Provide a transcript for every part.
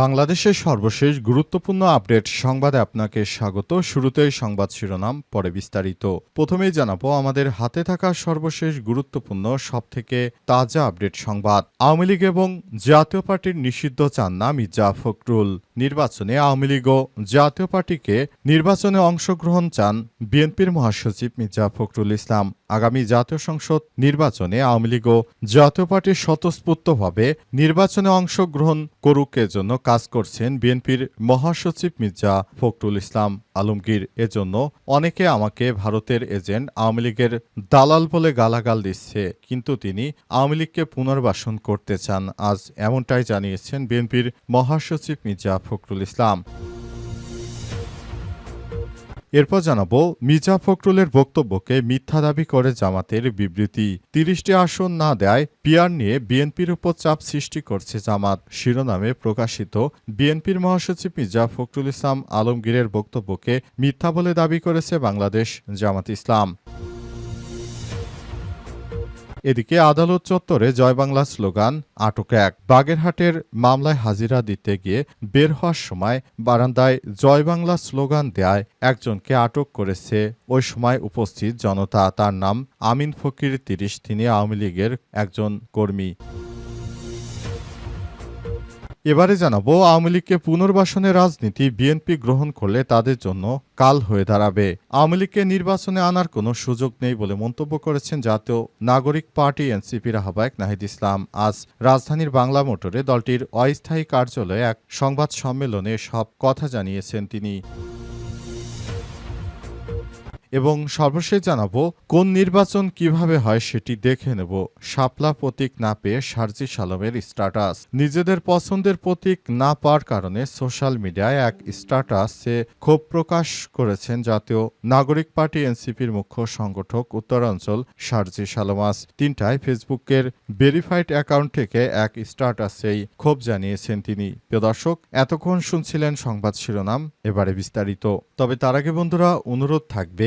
বাংলাদেশের সর্বশেষ গুরুত্বপূর্ণ আপডেট সংবাদে আপনাকে স্বাগত। শুরুতেই সংবাদ শিরোনাম, পরে বিস্তারিত। প্রথমেই জানাব, আমাদের হাতে থাকা সর্বশেষ গুরুত্বপূর্ণ, সবথেকে তাজা আপডেট সংবাদ। আওয়ামী লীগ এবং জাতীয় পার্টির নিষিদ্ধ চান না মির্জা ফখরুল। নির্বাচনে আওয়ামী লীগ ও জাতীয় পার্টিকে নির্বাচনে অংশগ্রহণ চান বিএনপির মহাসচিব মির্জা ফখরুল ইসলাম। আগামী জাতীয় সংসদ নির্বাচনে আওয়ামী লীগ ও জাতীয় পার্টি স্বতঃস্ফূর্তভাবে নির্বাচনে অংশগ্রহণ করুক জন্য কাজ করছেন বিএনপির মহাসচিব মির্জা ফখরুল ইসলাম আলমগীর। এজন্য অনেকে আমাকে ভারতের এজেন্ট আওয়ামী লীগের দালাল বলে গালাগাল দিচ্ছে, কিন্তু তিনি আওয়ামী লীগকে পুনর্বাসন করতে চান। আজ এমনটাই জানিয়েছেন বিএনপির মহাসচিব মির্জা ফখরুল ইসলাম। এরপর জানাব, মির্জা ফখরুলের বক্তব্যকে মিথ্যা দাবি করে জামাতের বিবৃতি। তিরিশটি আসন না দেয়, পিয়ার নিয়ে বিএনপির উপর চাপ সৃষ্টি করছে জামাত। শিরোনামে প্রকাশিত বিএনপির মহাসচিব মির্জা ফখরুল ইসলাম আলমগীরের বক্তব্যকে মিথ্যা বলে দাবি করেছে বাংলাদেশ জামাত ইসলাম। এদিকে আদালত চত্বরে জয় বাংলা স্লোগান, আটক এক। বাগেরহাটের মামলায় হাজিরা দিতে গিয়ে বের হওয়ার সময় বারান্দায় জয় বাংলা স্লোগান দেয় একজনকে আটক করেছে। ওই সময় উপস্থিত জনতা, তার নাম আমিন ফকির তিরিশ, তিনি আওয়ামী লীগের একজন কর্মী। এবারে জানাব, আওয়ামী লীগকে পুনর্বাসনের রাজনীতি বিএনপি গ্রহণ করলে তাদের জন্য কাল হয়ে দাঁড়াবে। আওয়ামী লীগকে নির্বাচনে আনার কোনো সুযোগ নেই বলে মন্তব্য করেছেন জাতীয় নাগরিক পার্টি এনসিপির আহ্বায়ক নাহিদ ইসলাম। আজ রাজধানীর বাংলা মোটরে দলটির অস্থায়ী কার্যালয়ে এক সংবাদ সম্মেলনে সব কথা জানিয়েছেন তিনি। এবং সর্বশেষ জানাব, কোন নির্বাচন কীভাবে হয় সেটি দেখে নেব। শাপলা প্রতীক না পেয়ে সার্জি সালমের স্ট্যাটাস। নিজেদের পছন্দের প্রতীক না পাওয়ার কারণে সোশ্যাল মিডিয়ায় এক স্ট্যাটাসে ক্ষোভ প্রকাশ করেছেন জাতীয় নাগরিক পার্টি এনসিপির মুখ্য সংগঠক উত্তরাঞ্চল সার্জি সালমাস। তিনটায় ফেসবুকের ভেরিফাইড অ্যাকাউন্ট থেকে এক স্ট্যাটাসেই ক্ষোভ জানিয়েছেন তিনি। প্রিয় দর্শক, এতক্ষণ শুনছিলেন সংবাদ শিরোনাম, এবারে বিস্তারিত। তবে তার আগে বন্ধুরা, অনুরোধ থাকবে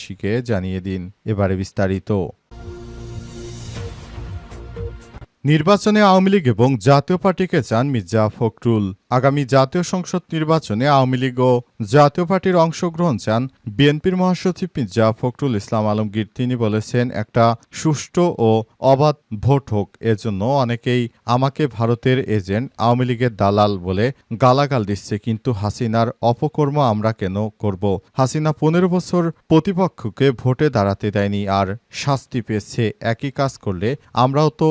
বিশ্ববাসীকে জানিয়ে দিন। এবারে বিস্তারিত। নির্বাচনে আওয়ামী লীগ এবং জাতীয় পার্টিকে চান মির্জা ফখরুল। আগামী জাতীয় সংসদ নির্বাচনে আওয়ামী লীগ ও জাতীয় পার্টির অংশগ্রহণ চান বিএনপির মহাসচিব মির্জা ফখরুল ইসলাম আলমগীর। তিনি বলেছেন, একটা সুষ্ঠু ও অবাধ ভোট হোক, এজন্য অনেকেই আমাকে ভারতের এজেন্ট, আওয়ামী লীগের দালাল বলে গালাগাল দিচ্ছে, কিন্তু হাসিনার অপকর্ম আমরা কেন করব? হাসিনা পনেরো বছর প্রতিপক্ষকে ভোটে দাঁড়াতে দেয়নি, আর শাস্তি পেয়েছে। একই কাজ করলে আমরাও তো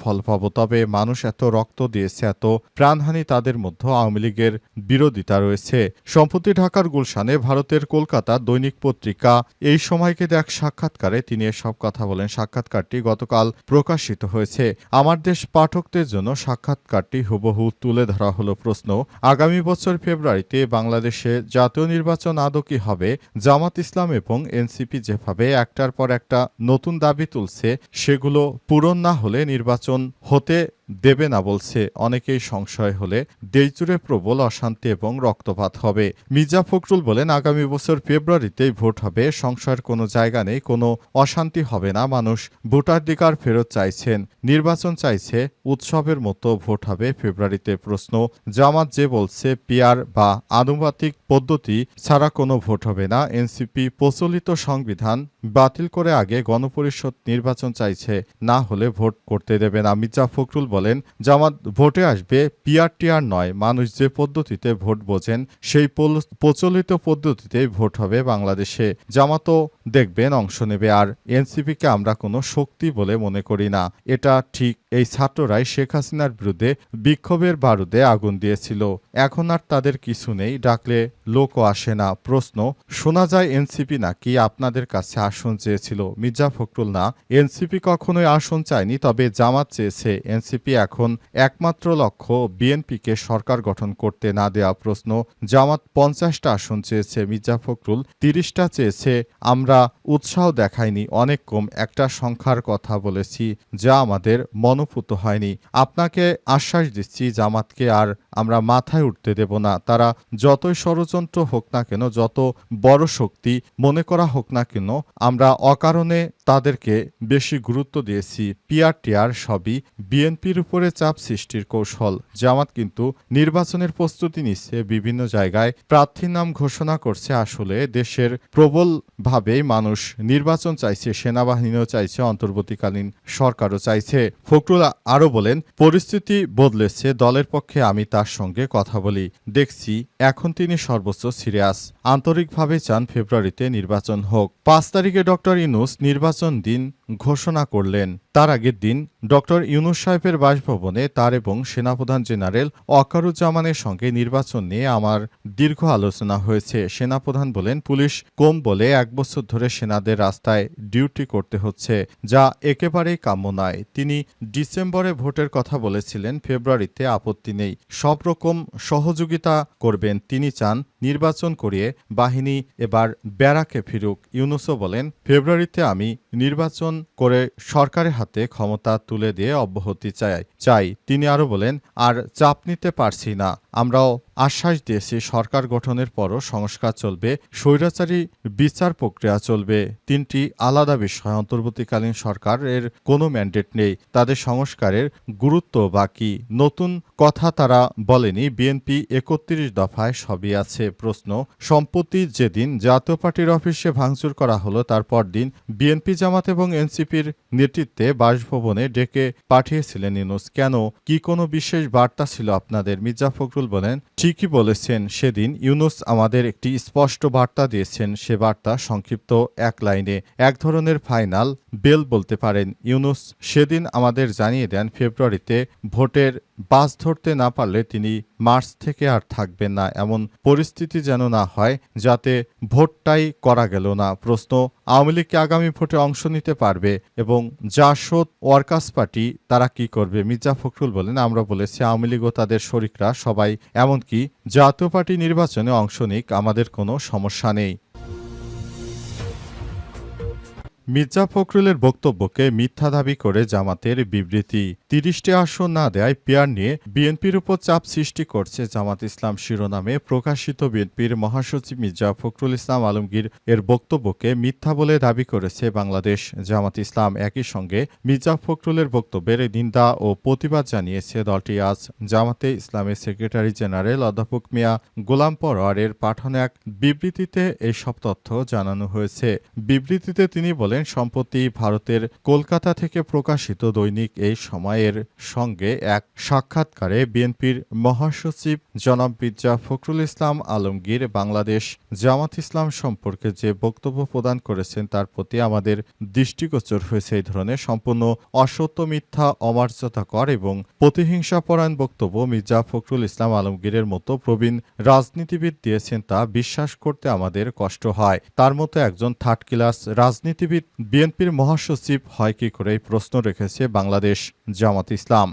প্রতিফল পাবো। তবে মানুষ এত রক্ত দিয়েছে, এত প্রাণহানি তাদের মধ্যে আওয়ামী লীগের বিরোধিতা রয়েছে। সম্প্রতি ঢাকার গুলশানে ভারতের কলকাতা দৈনিক পত্রিকা এই সময়কে এক সাক্ষাৎকারে তিনি এসব কথা বলেন। সাক্ষাৎকারটি গতকাল প্রকাশিত হয়েছে। আমার দেশ পাঠকদের জন্য সাক্ষাৎকারটি হুবহু তুলে ধরা হলো প্রশ্ন। আগামী বছর ফেব্রুয়ারিতে বাংলাদেশে জাতীয় নির্বাচন আদৌ কি হবে? জামাত ইসলাম এবং এনসিপি যেভাবে একটার পর একটা নতুন দাবি তুলছে, সেগুলো পূরণ না হলে নির্বাচন হতে দেবে না বলছে। অনেকেই সংশয় হলে দেশজুড়ে প্রবল অশান্তি এবং রক্তপাত হবে। মির্জা ফখরুল বলেন, আগামী বছর ফেব্রুয়ারিতেই ভোট হবে। সংশয়ের কোনো জায়গা নেই, কোনো অশান্তি হবে না। মানুষ ভোটাধিকার ফেরত চাইছেন। নির্বাচন চাইছে, উৎসবের মতো ভোট হবে ফেব্রুয়ারিতে প্রশ্ন। জামাত যে বলছে পিয়ার বা আনুপাতিক পদ্ধতি ছাড়া কোনো ভোট হবে না। এনসিপি প্রচলিত সংবিধান বাতিল করে আগে গণপরিষদ নির্বাচন চাইছে। না হলে ভোট করতে দেবে না। মির্জা ফখরুল বলেন, জামাত ভোটে আসবে, পিআরটিআর নয়, মানুষ যে পদ্ধতিতে ভোট বোঝেন, সেই প্রচলিত পদ্ধতিতেই ভোট হবে বাংলাদেশে। জামাতও দেখবেন অংশ নেবে, আর এনসিপিকে আমরা কোনো শক্তি বলে মনে করি না। এটা ঠিক, এই ছাত্ররাই শেখ হাসিনার বিরুদ্ধে বিক্ষোভের বারুদে আগুন দিয়েছিল। এখন আর তাদের কিছু নেই, ডাকলে লোকও আসে না। প্রশ্ন, শোনা যায় এনসিপি নাকি আপনাদের কাছে আসন চেয়েছিল? মির্জা ফখরুল না, এনসিপি কখনোই আসন চায়নি, তবে জামাত চেয়েছে, এনসিপি এখন একমাত্র লক্ষ্য বিএনপিকে সরকার গঠন করতে না দেওয়া প্রশ্ন। জামাত পঞ্চাশটা আসন চেয়েছে, মির্জা ফখরুল তিরিশটা চেয়েছে। আমরা উৎসাহ দেখাইনি, অনেক কম। একটা সংখ্যার কথা বলেছি, যা আমাদের মনোপুত হয়নি। আপনাকে আশ্বাস দিচ্ছি, জামাতকে আর আমরা মাথায় উঠতে দেব না। তারা যতই ষড়যন্ত্র হোক না কেন, যত বড় শক্তি মনে করা হোক না কেন, আমরা অকারণে তাদেরকে বেশি গুরুত্ব দিয়েছি। পিআরটিআর সবই বিএনপির উপরে চাপ সৃষ্টির কৌশল। জামাত কিন্তু নির্বাচনের প্রস্তুতি নিচ্ছে, বিভিন্ন জায়গায় প্রার্থীর নাম ঘোষণা করছে। আসলে দেশের প্রবলভাবেই মানুষ নির্বাচন চাইছে, সেনাবাহিনীও চাইছে, অন্তর্বর্তীকালীন সরকারও চাইছে। ফখরুল আরও বলেন, পরিস্থিতি বদলেছে, দলের পক্ষে আমি তার সঙ্গে কথা বলি। দেখছি এখন তিনি সর্বোচ্চ সিরিয়াস। আন্তরিকভাবে চান ফেব্রুয়ারিতে নির্বাচন হোক। পাঁচ তারিখে ডক্টর ইনুস নির্বাচন দিন ঘোষণা করলেন। তার আগের দিন ডক্টর ইউনুস সাহেবের বাসভবনে তার এবং সেনাপ্রধান জেনারেল অকারুজ্জামানের সঙ্গে নির্বাচন নিয়ে আমার দীর্ঘ আলোচনা হয়েছে। সেনাপ্রধান বলেন, পুলিশ কম বলে এক বছর ধরে সেনাদের রাস্তায় ডিউটি করতে হচ্ছে, যা একেবারেই কাম্য নয়। তিনি ডিসেম্বরে ভোটের কথা বলেছিলেন, ফেব্রুয়ারিতে আপত্তি নেই। সব রকম সহযোগিতা করবেন, তিনি চান নির্বাচন করিয়ে বাহিনী এবার ব্যারাকে ফিরুক। ইউনুসও বলেন, ফেব্রুয়ারিতে আমি নির্বাচন করে সরকারের হাতে ক্ষমতা তুলে দিয়ে অব্যাহতি চাই চাই। তিনি আরও বলেন, আর চাপ নিতে পারছি না। আমরাও আশ্বাস দিয়েছি, সরকার গঠনের পরও সংস্কার চলবে, স্বৈরাচারী বিচার প্রক্রিয়া চলবে। তিনটি আলাদা বিষয়, অন্তর্বর্তীকালীন সরকারের কোনো ম্যান্ডেট নেই, তাদের সংস্কারের গুরুত্ব বাকি। নতুন কথা তারা বলেনি, বিএনপি একত্রিশ দফায় সবই আছে, প্রশ্ন। সম্প্রতি যেদিন জাতীয় পার্টির অফিসে ভাঙচুর করা হলো, তারপর দিন বিএনপি জামাত এবং এনসিপির নেতৃত্বে বাসভবনে ডেকে পাঠিয়েছিলেন ইনুস। কেন? কি কোনো বিশেষ বার্তা ছিল আপনাদের? মির্জা ফখরুল বলেন, ঠিকই বলেছেন সেদিন ইউনুস আমাদের একটি স্পষ্ট বার্তা দিয়েছেন। সে বার্তা সংক্ষিপ্ত এক লাইনে, এক ধরনের ফাইনাল বেল বলতে পারেন। ইউনুস সেদিন আমাদের জানিয়ে দেন ফেব্রুয়ারিতে ভোটের বাস ধরতে না পারলে তিনি মার্চ থেকে আর থাকবেন না। এমন পরিস্থিতি যেন না হয়, যাতে ভোটটাই করা গেল না। প্রশ্ন, আওয়ামী লীগকে আগামী ভোটে অংশ নিতে পারবে? এবং জাসদ ওয়ার্কার্স পার্টি তারা কি করবে? মির্জা ফখরুল বলেন, আমরা বলেছি আওয়ামী লীগ ও তাদের শরিকরা সবাই এমনকি জাতীয় পার্টি নির্বাচনে অংশ নিক, আমাদের কোনো সমস্যা নেই। মির্জা ফখরুলের বক্তব্যকে মিথ্যা দাবি করে জামাতের বিবৃতি। তিরিশটি আসন না দেয় পিয়ার নিয়ে বিএনপির উপর চাপ সৃষ্টি করছে জামাত ইসলাম শিরোনামে প্রকাশিত বিএনপির মহাসচিব মির্জা ফখরুল ইসলাম আলমগীর এর বক্তব্যকে মিথ্যা বলে দাবি করেছে বাংলাদেশ। জামাত ইসলাম একই সঙ্গে মির্জা ফখরুলের বক্তব্যের নিন্দা ও প্রতিবাদ জানিয়েছে দলটি। আজ জামাতে ইসলামের সেক্রেটারি জেনারেল অধ্যাপক মিয়া গোলাম পরোয়ারের পাঠানো এক বিবৃতিতে এইসব তথ্য জানানো হয়েছে। বিবৃতিতে তিনি বলেন সম্প্রতি ভারতের কলকাতা থেকে প্রকাশিত দৈনিক এই সময়ের সঙ্গে এক সাক্ষাৎকারে বিএনপির মহাসচিব জনাব মির্জা ফখরুল ইসলাম আলমগীর বাংলাদেশ জামাত ইসলাম সম্পর্কে যে বক্তব্য প্রদান করেছেন তার প্রতি আমাদের দৃষ্টিগোচর হয়েছে এই ধরনের সম্পূর্ণ অসত্য, মিথ্যা অমর্যাদাকর এবং প্রতিহিংসাপরায়ণ বক্তব্য মির্জা ফখরুল ইসলাম আলমগীরের মতো প্রবীণ রাজনীতিবিদ দিয়েছেন তা বিশ্বাস করতে আমাদের কষ্ট হয়। তার মতো একজন থার্ড ক্লাস রাজনীতিবিদ বিএনপির মহাসচিব হয় কি করে প্রশ্ন রেখেছে বাংলাদেশ জামাত ইসলাম।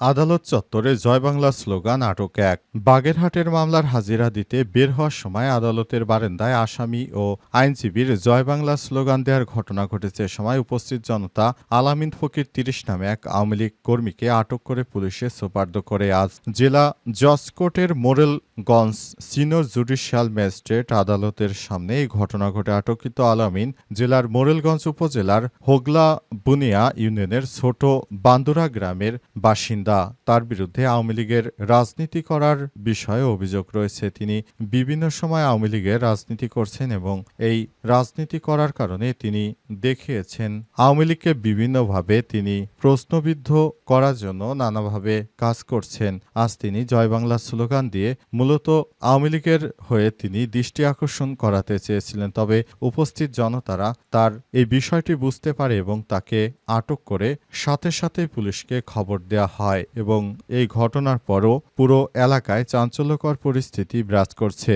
আদালত চত্বরে জয় বাংলা স্লোগান, আটক এক। বাগেরহাটের মামলার হাজিরা দিতে বের হওয়ার সময় আদালতের বারেন্দায় আসামি ও আইনজীবীর জয় বাংলা স্লোগান দেওয়ার ঘটনা ঘটেছে। সময় উপস্থিত জনতা আলামিন ফকির তিরিশ নামে এক আওয়ামী লীগ কর্মীকে আটক করে পুলিশে সোপার্দ করে। আজ জেলা জজ কোর্টের মোরেলগঞ্জ সিনিয়র জুডিশিয়াল ম্যাজিস্ট্রেট আদালতের সামনে এই ঘটনা ঘটে। আটককৃত আলামিন জেলার মোরেলগঞ্জ উপজেলার হোগলা বুনিয়া ইউনিয়নের ছোট বান্দুরা গ্রামের বাসিন্দা। আলাদা তার বিরুদ্ধে আওয়ামী লীগের রাজনীতি করার বিষয়ে অভিযোগ রয়েছে। তিনি বিভিন্ন সময় আওয়ামী লীগের রাজনীতি করছেন এবং এই রাজনীতি করার কারণে তিনি দেখিয়েছেন আওয়ামী লীগকে বিভিন্নভাবে তিনি প্রশ্নবিদ্ধ করার জন্য নানাভাবে কাজ করছেন। আজ তিনি জয় বাংলা স্লোগান দিয়ে মূলত আওয়ামী লীগের হয়ে তিনি দৃষ্টি আকর্ষণ করাতে চেয়েছিলেন। তবে উপস্থিত জনতারা তার এই বিষয়টি বুঝতে পারে এবং তাকে আটক করে সাথে সাথে পুলিশকে খবর দেওয়া হয় এবং এই ঘটনার পরও পুরো এলাকায় চাঞ্চল্যকর পরিস্থিতি বিরাজ করছে।